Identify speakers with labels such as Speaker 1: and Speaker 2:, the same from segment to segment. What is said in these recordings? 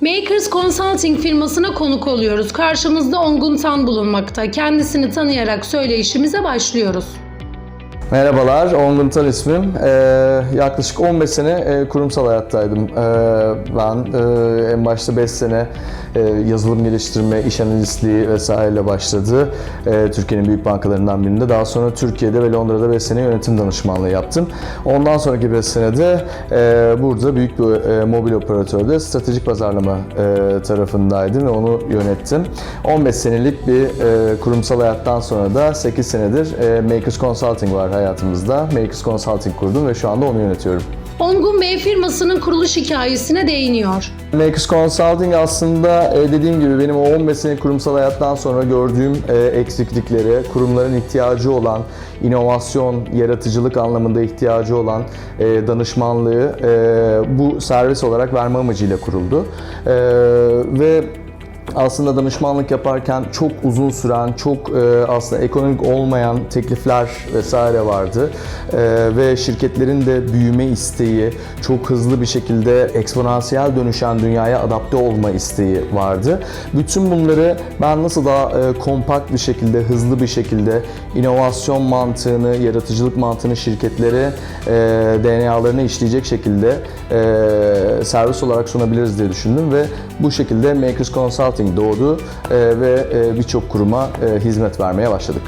Speaker 1: Makers Consulting firmasına konuk oluyoruz. Karşımızda Ongun Tan bulunmakta. Kendisini tanıyarak söyleyişimize başlıyoruz.
Speaker 2: Merhabalar, Ongun Tan ismim. Ee, yaklaşık 15 sene e, kurumsal hayattaydım. Ee, ben e, en başta 5 sene yazılım geliştirme, iş analistliği vesaireyle başladı. E, Türkiye'nin büyük bankalarından birinde. Daha sonra Türkiye'de ve Londra'da 5 sene yönetim danışmanlığı yaptım. Ondan sonraki 5 senede e, burada büyük bir e, mobil operatörde stratejik pazarlama e, tarafındaydım ve onu yönettim. 15 senelik bir e, kurumsal hayattan sonra da 8 senedir e, Makers Consulting var hayatımızda. Makers Consulting kurdum ve şu anda onu yönetiyorum.
Speaker 1: Ongun Bey firmasının kuruluş hikayesine değiniyor.
Speaker 2: Makers Consulting aslında e, dediğim gibi benim o 15 senelik kurumsal hayattan sonra gördüğüm e, eksiklikleri, kurumların ihtiyacı olan, inovasyon, yaratıcılık anlamında ihtiyacı olan e, danışmanlığı bu servis olarak verme amacıyla kuruldu. Ve aslında danışmanlık yaparken çok uzun süren, çok e, aslında ekonomik olmayan teklifler vesaire vardı. E, ve şirketlerin de büyüme isteği, çok hızlı bir şekilde eksponansiyel dönüşen dünyaya adapte olma isteği vardı. Bütün bunları ben nasıl daha e, kompakt bir şekilde, hızlı bir şekilde inovasyon mantığını, yaratıcılık mantığını şirketlere e, DNA'larına işleyecek şekilde e, servis olarak sunabiliriz diye düşündüm ve bu şekilde Makers Consulting doğdu e, ve e, birçok kuruma e, hizmet vermeye başladık.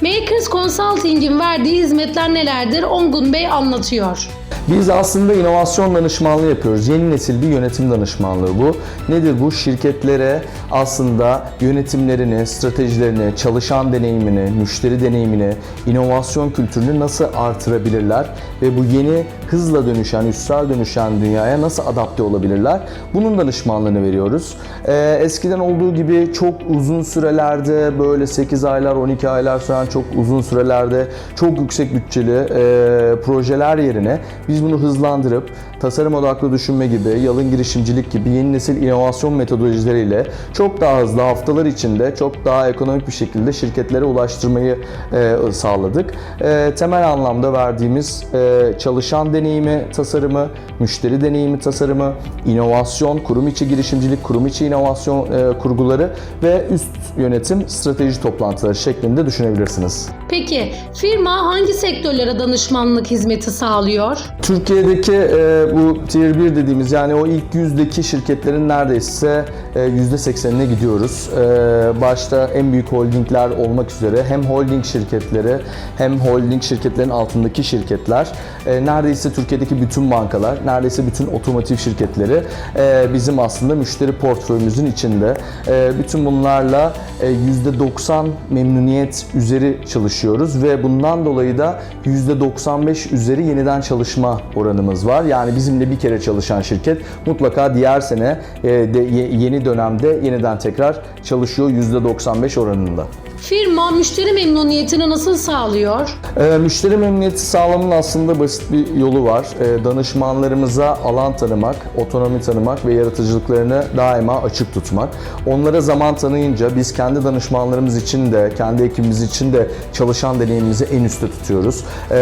Speaker 1: Makers Consulting'in verdiği hizmetler nelerdir? Ongun Bey anlatıyor.
Speaker 2: Biz aslında inovasyon danışmanlığı yapıyoruz. Yeni nesil bir yönetim danışmanlığı bu. Nedir bu? Şirketlere aslında yönetimlerini, stratejilerini, çalışan deneyimini, müşteri deneyimini, inovasyon kültürünü nasıl artırabilirler ve bu yeni hızla dönüşen, üstsel dönüşen dünyaya nasıl adapte olabilirler? Bunun danışmanlığını veriyoruz. Ee, eskiden olduğu gibi çok uzun sürelerde böyle 8 aylar, 12 aylar süren çok uzun sürelerde çok yüksek bütçeli e, projeler yerine biz bunu hızlandırıp tasarım odaklı düşünme gibi, yalın girişimcilik gibi yeni nesil inovasyon metodolojileriyle çok daha hızlı haftalar içinde çok daha ekonomik bir şekilde şirketlere ulaştırmayı e, sağladık. E, temel anlamda verdiğimiz e, çalışan deneyimi tasarımı, müşteri deneyimi tasarımı, inovasyon, kurum içi girişimcilik, kurum içi inovasyon e, kurguları ve üst yönetim strateji toplantıları şeklinde düşünebilirsiniz.
Speaker 1: Peki firma hangi sektörlere danışmanlık hizmeti sağlıyor?
Speaker 2: Türkiye'deki e, bu Tier 1 dediğimiz yani o ilk yüzdeki şirketlerin neredeyse e, %80'ine gidiyoruz. E, başta en büyük holdingler olmak üzere hem holding şirketleri hem holding şirketlerin altındaki şirketler e, neredeyse Türkiye'deki bütün bankalar, neredeyse bütün otomotiv şirketleri bizim aslında müşteri portföyümüzün içinde. Bütün bunlarla e, %90 memnuniyet üzeri çalışıyoruz ve bundan dolayı da %95 üzeri yeniden çalışma oranımız var. Yani bizimle bir kere çalışan şirket mutlaka diğer sene e, de, ye- yeni dönemde yeniden tekrar çalışıyor %95 oranında.
Speaker 1: Firma müşteri memnuniyetini nasıl sağlıyor?
Speaker 2: Ee, müşteri memnuniyeti sağlamanın aslında basit bir yolu var. Ee, danışmanlarımıza alan tanımak, otonomi tanımak ve yaratıcılıklarını daima açık tutmak. Onlara zaman tanıyınca biz kendi danışmanlarımız için de, kendi ekibimiz için de çalışan deneyimimizi en üstte tutuyoruz. Ee,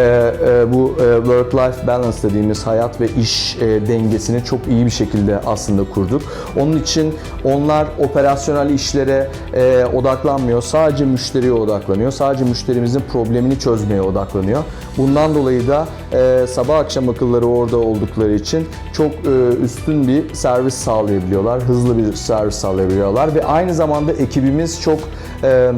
Speaker 2: e, bu e, work-life balance dediğimiz hayat ve iş e, dengesini çok iyi bir şekilde aslında kurduk. Onun için onlar operasyonel işlere e, odaklanmıyor. Sadece müşteriye odaklanıyor. Sadece müşterimizin problemini çözmeye odaklanıyor. Bundan dolayı da e, sabah akşam akılları orada oldukları için çok e, üstün bir servis sağlayabiliyorlar. Hızlı bir servis sağlayabiliyorlar ve aynı zamanda ekibimiz çok e,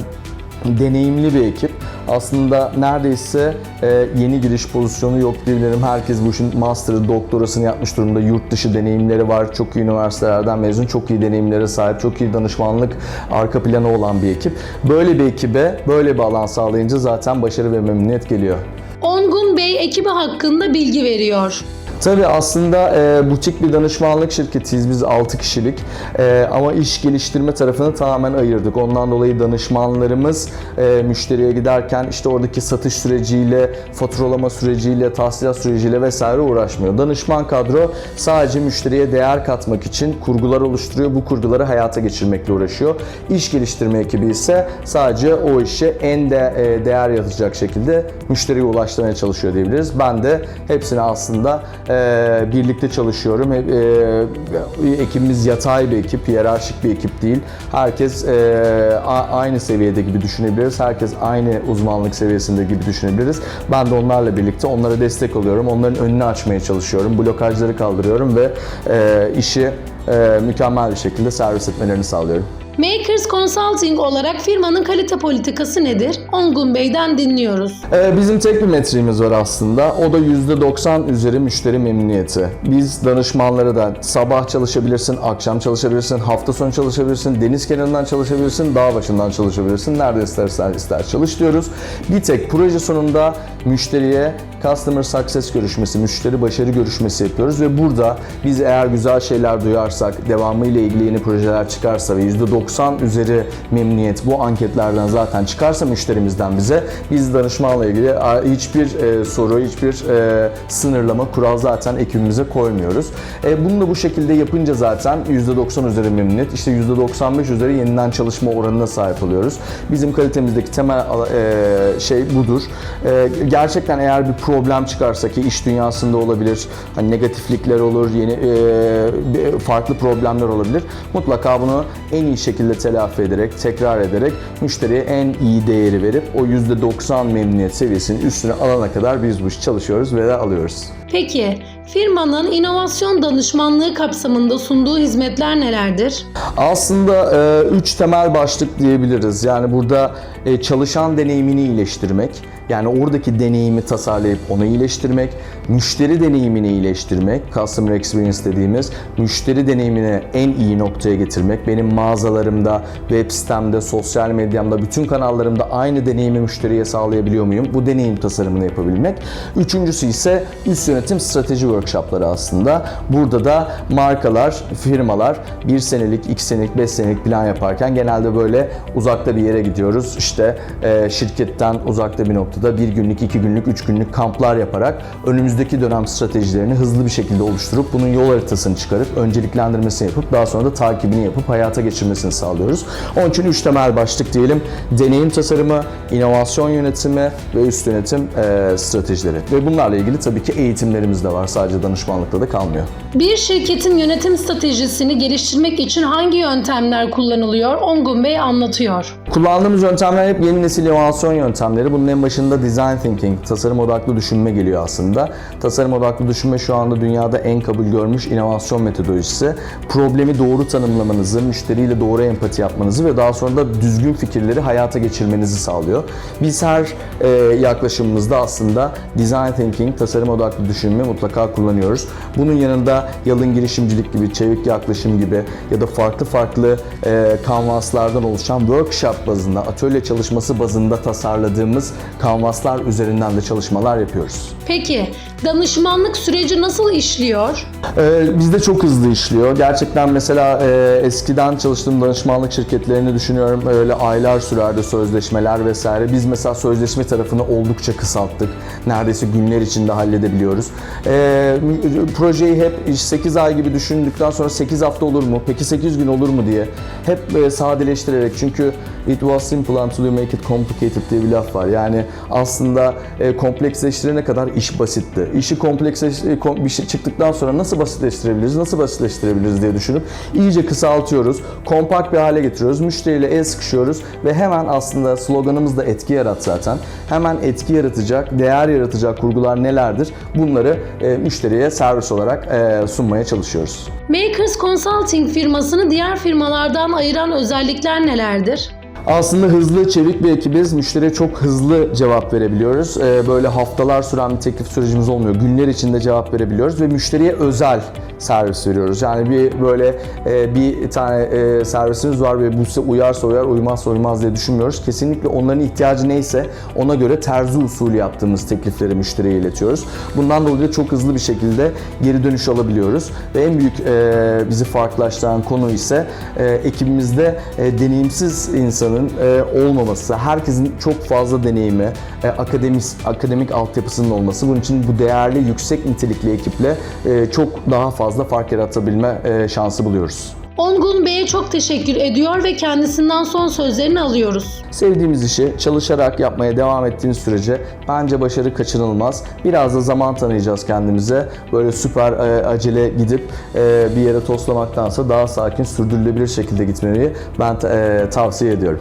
Speaker 2: deneyimli bir ekip. Aslında neredeyse e, yeni giriş pozisyonu yok diyebilirim. Herkes bu işin master'ı, doktorasını yapmış durumda. Yurt dışı deneyimleri var. Çok iyi üniversitelerden mezun, çok iyi deneyimlere sahip, çok iyi danışmanlık arka planı olan bir ekip. Böyle bir ekibe böyle bir alan sağlayınca zaten başarı ve memnuniyet geliyor.
Speaker 1: Ongun Bey ekibi hakkında bilgi veriyor.
Speaker 2: Tabii aslında e, butik bir danışmanlık şirketiyiz biz 6 kişilik E, ama iş geliştirme tarafını tamamen ayırdık. Ondan dolayı danışmanlarımız e, müşteriye giderken işte oradaki satış süreciyle, faturalama süreciyle, tahsilat süreciyle vesaire uğraşmıyor. Danışman kadro sadece müşteriye değer katmak için kurgular oluşturuyor. Bu kurguları hayata geçirmekle uğraşıyor. İş geliştirme ekibi ise sadece o işe en de e, değer yaratacak şekilde müşteriye ulaştırmaya çalışıyor diyebiliriz. Ben de hepsini aslında e, e, birlikte çalışıyorum. Hep, e, ekibimiz yatay bir ekip, hiyerarşik bir ekip değil. Herkes e, a- aynı seviyede gibi düşünebiliriz. Herkes aynı uzmanlık seviyesinde gibi düşünebiliriz. Ben de onlarla birlikte onlara destek oluyorum. Onların önünü açmaya çalışıyorum. Blokajları kaldırıyorum ve e, işi e, mükemmel bir şekilde servis etmelerini sağlıyorum.
Speaker 1: Makers Consulting olarak firmanın kalite politikası nedir? Ongun Bey'den dinliyoruz.
Speaker 2: Ee, Bizim tek bir metriğimiz var aslında. O da %90 üzeri müşteri memnuniyeti. Biz danışmanlara da sabah çalışabilirsin, akşam çalışabilirsin, hafta sonu çalışabilirsin, deniz kenarından çalışabilirsin, dağ başından çalışabilirsin. Nerede istersen ister çalış diyoruz. Bir tek proje sonunda müşteriye Customer Success görüşmesi, müşteri başarı görüşmesi yapıyoruz ve burada biz eğer güzel şeyler duyarsak, devamı ile ilgili yeni projeler çıkarsa ve %90 üzeri memnuniyet bu anketlerden zaten çıkarsa müşterimizden bize biz danışmanla ilgili hiçbir e, soru, hiçbir e, sınırlama, kural zaten ekibimize koymuyoruz. E, bunu da bu şekilde yapınca zaten %90 üzeri memnuniyet, işte %95 üzeri yeniden çalışma oranına sahip oluyoruz. Bizim kalitemizdeki temel e, şey budur. Gerçekten eğer bir problem çıkarsa ki iş dünyasında olabilir, hani negatiflikler olur, yeni farklı problemler olabilir. Mutlaka bunu en iyi şekilde telafi ederek, tekrar ederek müşteriye en iyi değeri verip o %90 memnuniyet seviyesinin üstüne alana kadar biz bu işi çalışıyoruz ve de alıyoruz.
Speaker 1: Peki, firmanın inovasyon danışmanlığı kapsamında sunduğu hizmetler nelerdir?
Speaker 2: Aslında e, üç temel başlık diyebiliriz. Yani burada e, çalışan deneyimini iyileştirmek, yani oradaki deneyimi tasarlayıp onu iyileştirmek, müşteri deneyimini iyileştirmek, customer experience dediğimiz müşteri deneyimini en iyi noktaya getirmek. Benim mağazalarımda, web sitemde, sosyal medyamda, bütün kanallarımda aynı deneyimi müşteriye sağlayabiliyor muyum? Bu deneyim tasarımını yapabilmek. Üçüncüsü ise üst yönetim strateji workshopları aslında. Burada da markalar, firmalar bir senelik, iki senelik, beş senelik plan yaparken genelde böyle uzakta bir yere gidiyoruz. İşte e, şirketten uzakta bir noktada bir günlük, iki günlük, üç günlük kamplar yaparak önümüzdeki dönem stratejilerini hızlı bir şekilde oluşturup bunun yol haritasını çıkarıp önceliklendirmesini yapıp daha sonra da takibini yapıp hayata geçirmesini sağlıyoruz. Onun için üç temel başlık diyelim. Deneyim tasarımı, inovasyon yönetimi ve üst yönetim e, stratejileri. Ve bunlarla ilgili tabii ki eğitimlerimiz de var. Sadece danışmanlıkta da kalmıyor.
Speaker 1: Bir şirketin yönetim stratejisini geliştirmek için hangi yöntemler kullanılıyor? Ongun Bey anlatıyor.
Speaker 2: Kullandığımız yöntemler hep yeni nesil inovasyon yöntemleri. Bunun en başında design thinking, tasarım odaklı düşünme geliyor aslında. Tasarım odaklı düşünme şu anda dünyada en kabul görmüş inovasyon metodolojisi. Problemi doğru tanımlamanızı, müşteriyle doğru empati yapmanızı ve daha sonra da düzgün fikirleri hayata geçirmenizi sağlıyor. Biz her e, yaklaşımımızda aslında design thinking, tasarım odaklı düşünme mutlaka kullanıyoruz. Bunun yanında yalın girişimcilik gibi, çevik yaklaşım gibi ya da farklı farklı e, kanvaslardan oluşan workshop bazında, atölye çalışması bazında tasarladığımız kanvaslar üzerinden de çalışmalar yapıyoruz.
Speaker 1: Peki, danışmanlık süreci nasıl işliyor?
Speaker 2: Ee, bizde çok hızlı işliyor. Gerçekten mesela e, eskiden çalıştığım danışmanlık şirketlerini düşünüyorum. Öyle aylar sürerdi sözleşmeler vesaire. Biz mesela sözleşme tarafını oldukça kısalttık. Neredeyse günler içinde halledebiliyoruz. Ee, projeyi hep 8 ay gibi düşündükten sonra 8 hafta olur mu? Peki 8 gün olur mu diye hep e, sadeleştirerek çünkü it was simple until you make it complicated diye bir laf var. Yani aslında e, kompleksleştirene kadar iş basitti. İşi kompleksleş e, kom- bir şey çıktıktan sonra nasıl basitleştirebiliriz, nasıl basitleştirebiliriz diye düşünüp iyice kısaltıyoruz, kompakt bir hale getiriyoruz, müşteriyle el sıkışıyoruz ve hemen aslında sloganımız da etki yarat zaten. Hemen etki yaratacak, değer yaratacak kurgular nelerdir? Bunları e, müşteriye servis olarak e, sunmaya çalışıyoruz.
Speaker 1: Makers Consulting firmasını diğer firmalardan ayıran özellikler nelerdir?
Speaker 2: Aslında hızlı, çevik bir ekibiz. Müşteriye çok hızlı cevap verebiliyoruz. Ee, Böyle haftalar süren bir teklif sürecimiz olmuyor. Günler içinde cevap verebiliyoruz ve müşteriye özel servis veriyoruz. Yani bir böyle e, bir tane e, servisimiz var ve bu size uyarsa uyar, uymazsa uymaz diye düşünmüyoruz. Kesinlikle onların ihtiyacı neyse ona göre terzi usulü yaptığımız teklifleri müşteriye iletiyoruz. Bundan dolayı da çok hızlı bir şekilde geri dönüş alabiliyoruz. Ve en büyük e, bizi farklılaştıran konu ise ekibimizde deneyimsiz insanın e, olmaması, herkesin çok fazla deneyimi, e, akademik akademik altyapısının olması. Bunun için bu değerli, yüksek nitelikli ekiple e, çok daha fazla fark yaratabilme e, şansı buluyoruz.
Speaker 1: Ongun Bey'e çok teşekkür ediyor ve kendisinden son sözlerini alıyoruz.
Speaker 2: Sevdiğimiz işi çalışarak yapmaya devam ettiğiniz sürece bence başarı kaçınılmaz. Biraz da zaman tanıyacağız kendimize. Böyle süper e, acele gidip e, bir yere toslamaktansa daha sakin, sürdürülebilir şekilde gitmeyi ben e, tavsiye ediyorum.